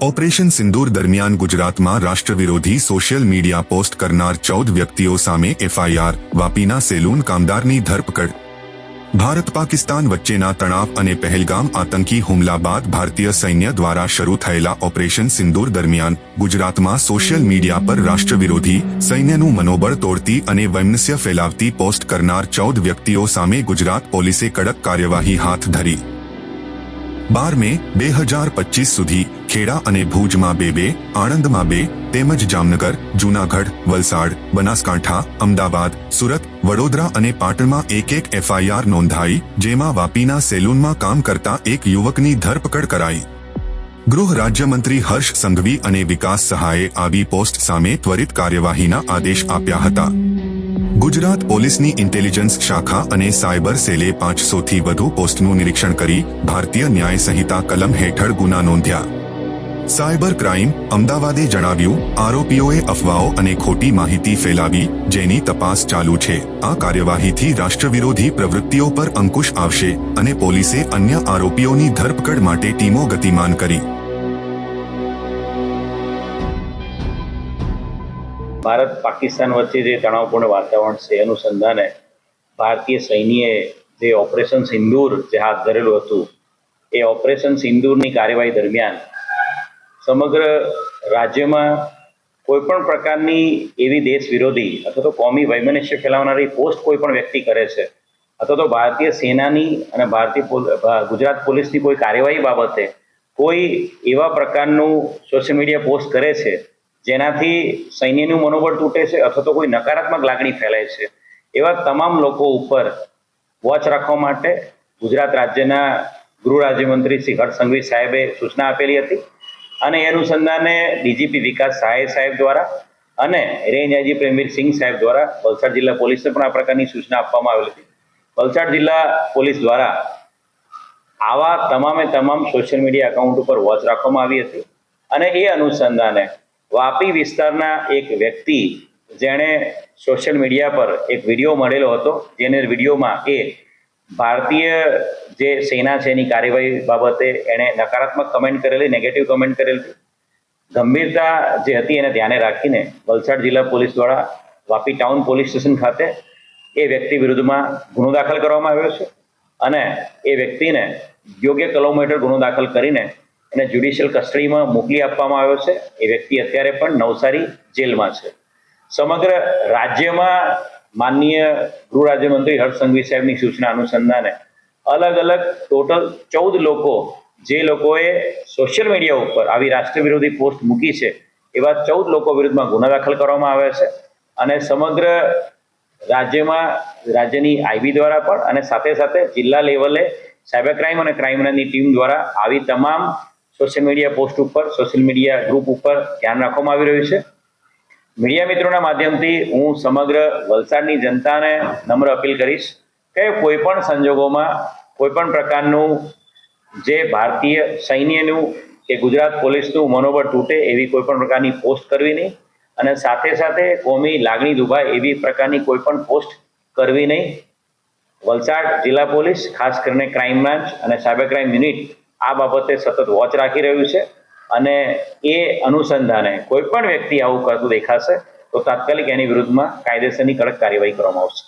Operation સિંદૂર દરમિયાન ગુજરાતમાં રાષ્ટ્રવિરોધી social media post કરનાર ચૌદ વ્યક્તિઓ સામે એફઆઈઆર, વાપીના સેલૂન કામદારની ધરપકડ. ભારત પાકિસ્તાન વચ્ચેના તણાવ અને પહેલગામ આતંકી હુમલા બાદ ભારતીય સૈન્ય દ્વારા શરૂ થયેલા ઓપરેશન સિંદૂર દરમિયાન ગુજરાતમાં સોશિયલ મીડિયા પર રાષ્ટ્રવિરોધી સૈન્યનું મનોબળ તોડતી અને વૈમનસ્ય ફેલાવતી પોસ્ટ કરનાર ચૌદ વ્યક્તિઓ સામે ગુજરાત પોલીસે કડક કાર્યવાહી હાથ ધરી. બાર મે બે હજાર પચીસ સુધી ખેડા અને ભુજમાં બે બે, આણંદમાં બે, તેમજ જામનગર, જૂનાગઢ, વલસાડ, બનાસકાંઠા, અમદાવાદ, સુરત, વડોદરા અને પાટણમાં એક એક એફઆઈઆર નોંધાઈ, જેમાં વાપીના સેલૂનમાં કામ કરતા એક યુવકની ધરપકડ કરાઈ. ગૃહ રાજ્યમંત્રી હર્ષ સંઘવી અને વિકાસ સહાયે આવી પોસ્ટ સામે ત્વરિત કાર્યવાહીના આદેશ આપ્યા હતા. ગુજરાત પોલીસની ઇન્ટેલિજન્સ શાખા અને સાયબર સેલે પાંચસોથી વધુ પોસ્ટનું નિરીક્ષણ કરી ભારતીય ન્યાય સંહિતા કલમ હેઠળ ગુના નોંધ્યા. સાયબર ક્રાઇમ અમદાવાદે જણાવ્યું, આરોપીઓએ અફવાઓ અને ખોટી માહિતી ફેલાવી, જેની તપાસ ચાલુ છે. આ કાર્યવાહીથી રાષ્ટ્રવિરોધી પ્રવૃત્તિઓ પર અંકુશ આવશે અને પોલીસે અન્ય આરોપીઓની ધરપકડ માટે ટીમો ગતિમાન કરી. ભારત પાકિસ્તાન વચ્ચે જે તણાવપૂર્ણ વાતાવરણ છે, અનુસંધાને ભારતીય સૈન્યએ જે ઓપરેશન સિંદૂર જે હાથ ધરેલું હતું, એ ઓપરેશન સિંદૂરની કાર્યવાહી દરમિયાન સમગ્ર રાજ્યમાં કોઈ પણ પ્રકારની એવી દેશ વિરોધી અથવા તો કોમી વૈમનસ્ય ફેલાવનારી પોસ્ટ કોઈ પણ વ્યક્તિ કરે છે, અથવા તો ભારતીય સેનાની અને ભારતીય ગુજરાત પોલીસની કોઈ કાર્યવાહી બાબતે કોઈ એવા પ્રકારનું સોશિયલ મીડિયા પોસ્ટ કરે છે, જેનાથી સૈન્યનું મનોબળ તૂટે છે અથવા તો કોઈ નકારાત્મક લાગણી ફેલાય છે, એવા તમામ લોકો ઉપર વોચ રાખવા માટે ગુજરાત રાજ્યના ગૃહ રાજ્યમંત્રી શ્રી હર્ષ સંઘવી સાહેબે સૂચના આપેલી હતી. અને એ અનુસંધાને ડીજીપી વિકાસ સહાય સાહેબ દ્વારા અને રેન્જ આઈજી પ્રેમવીર સિંહ સાહેબ દ્વારા વલસાડ જિલ્લા પોલીસને પણ આ પ્રકારની સૂચના આપવામાં આવેલી હતી. વલસાડ જિલ્લા પોલીસ દ્વારા આવા તમામે તમામ સોશિયલ મીડિયા એકાઉન્ટ ઉપર વોચ રાખવામાં આવી હતી અને એ અનુસંધાને વાપી વિસ્તારના એક વ્યક્તિ જેણે સોશિયલ મીડિયા પર એક વીડિયો મળેલો હતો, જેને વિડીયોમાં એ ભારતીય જે સેના છે એની કાર્યવાહી બાબતે એણે નકારાત્મક કમેન્ટ કરેલી નેગેટિવ કમેન્ટ કરેલી. ગંભીરતા જે હતી એને ધ્યાને રાખીને વલસાડ જિલ્લા પોલીસ દ્વારા વાપી ટાઉન પોલીસ સ્ટેશન ખાતે એ વ્યક્તિ વિરુદ્ધમાં ગુનો દાખલ કરવામાં આવ્યો છે અને એ વ્યક્તિને યોગ્ય કલમો હેઠળ ગુનો દાખલ કરીને એને જ્યુડિશિયલ કસ્ટડીમાં મોકલી આપવામાં આવ્યો છે. એ વ્યક્તિ અત્યારે પણ નવસારી જેલમાં છે. સમગ્ર રાજ્યમાં માનનીય ગૃહ રાજ્યમંત્રી હર્ષ સંઘવી સાહેબની સૂચના અનુસંધાને અલગ અલગ ટોટલ ચૌદ લોકો જે લોકોએ સોશિયલ મીડિયા ઉપર આવી રાષ્ટ્ર વિરોધી પોસ્ટ મૂકી છે, એવા ચૌદ લોકો વિરુદ્ધમાં ગુના દાખલ કરવામાં આવ્યા છે. અને સમગ્ર રાજ્યમાં, રાજ્યની આઈબી દ્વારા પણ અને સાથે સાથે જિલ્લા લેવલે સાયબર ક્રાઇમ અને ક્રાઇમની ટીમ દ્વારા આવી તમામ સોશિયલ મીડિયા પોસ્ટ ઉપર, સોશિયલ મીડિયા ગ્રુપ ઉપર ધ્યાન રાખવામાં આવી રહ્યું છે. મીડિયા મિત્રોના માધ્યમથી હું સમગ્ર વલસાડની જનતાને નમ્ર અપીલ કરીશ કે કોઈ પણ સંજોગોમાં, કોઈ પણ પ્રકારનું જે ભારતીય સૈન્યનું કે ગુજરાત પોલીસનું મનોબળ તૂટે એવી કોઈ પણ પ્રકારની પોસ્ટ કરવી નહીં. અને સાથે સાથે કોમી લાગણી દુભાય એવી પ્રકારની કોઈ પણ પોસ્ટ કરવી નહીં. વલસાડ જિલ્લા પોલીસ, ખાસ કરીને ક્રાઇમ બ્રાન્ચ અને સાયબર ક્રાઇમ યુનિટ આ બાબતે સતત વોચ રાખી રહ્યું છે. અને એ અનુસંધાને કોઈ પણ વ્યક્તિ આવું કરતું દેખાશે, તો તાત્કાલિક એની વિરુદ્ધમાં કાયદેસરની કડક કાર્યવાહી કરવામાં આવશે.